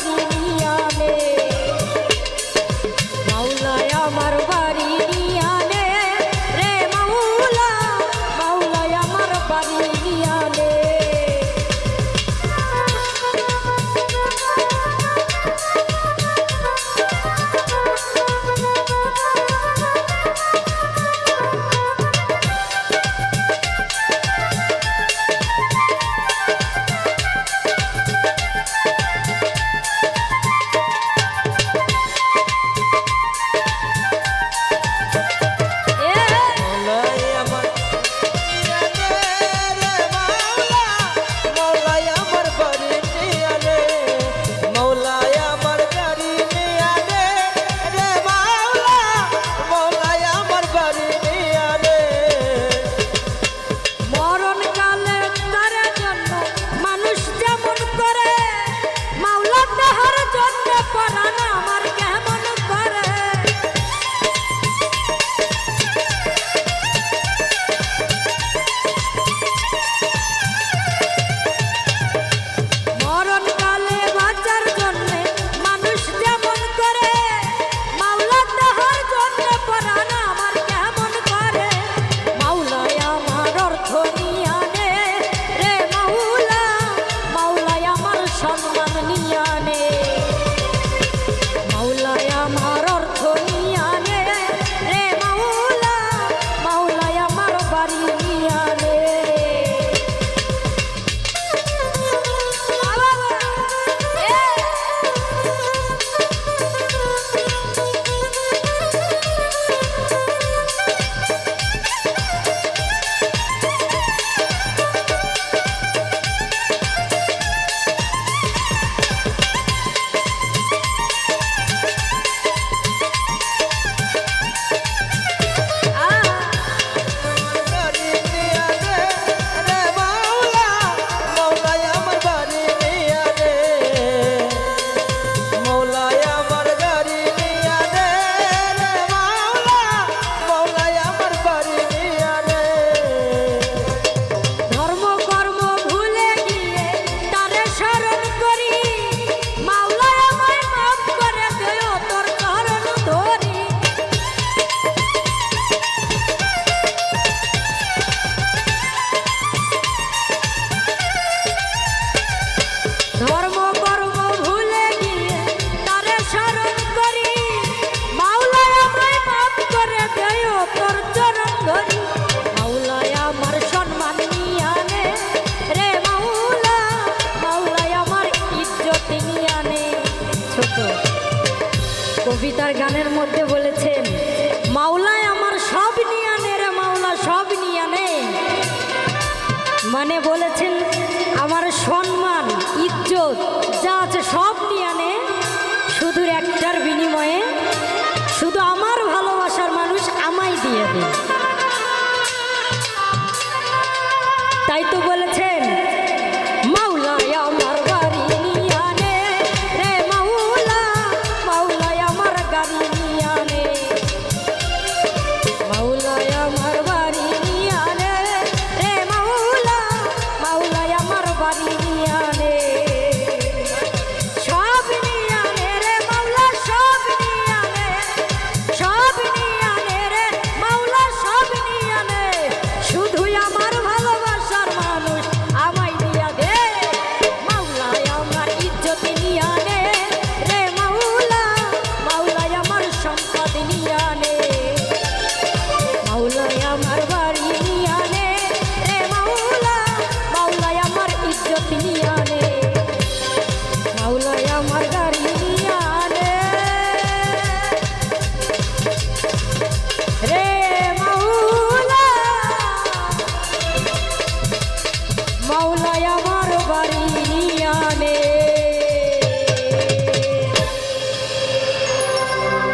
problem. কবিতার গানের মধ্যে বলেছেন, মাওলায় আমার সব নিয়ে আনে রে মাওলা, সব নিয়ে আনে মানে বলেছেন, আমার সম্মান, ইজ্জত, যা আছে সব নিয়ে আনে শুধু একটার বিনিময়ে, শুধু আমার ভালোবাসার মানুষ আমায় দিয়ে দেয় তাই তো বলেছেন আমার